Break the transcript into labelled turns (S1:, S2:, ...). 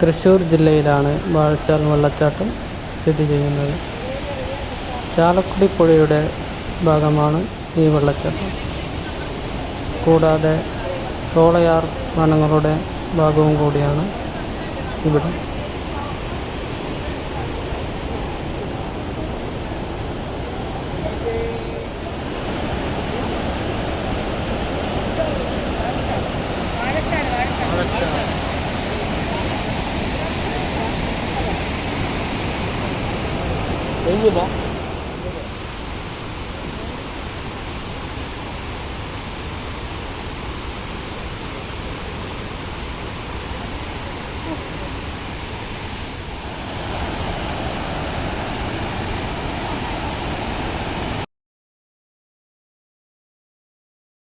S1: തൃശ്ശൂർ ജില്ലയിലാണ് വാഴച്ചാൽ വെള്ളച്ചാട്ടം സ്ഥിതി ചെയ്യുന്നത്. ചാലക്കുടി പുഴയുടെ ഭാഗമാണ് ഈ വെള്ളച്ചാട്ടം. കൂടാതെ ഷോളയാർ വനങ്ങളുടെ ഭാഗവും കൂടിയാണ് ഇവിടെ.
S2: 너무 봐.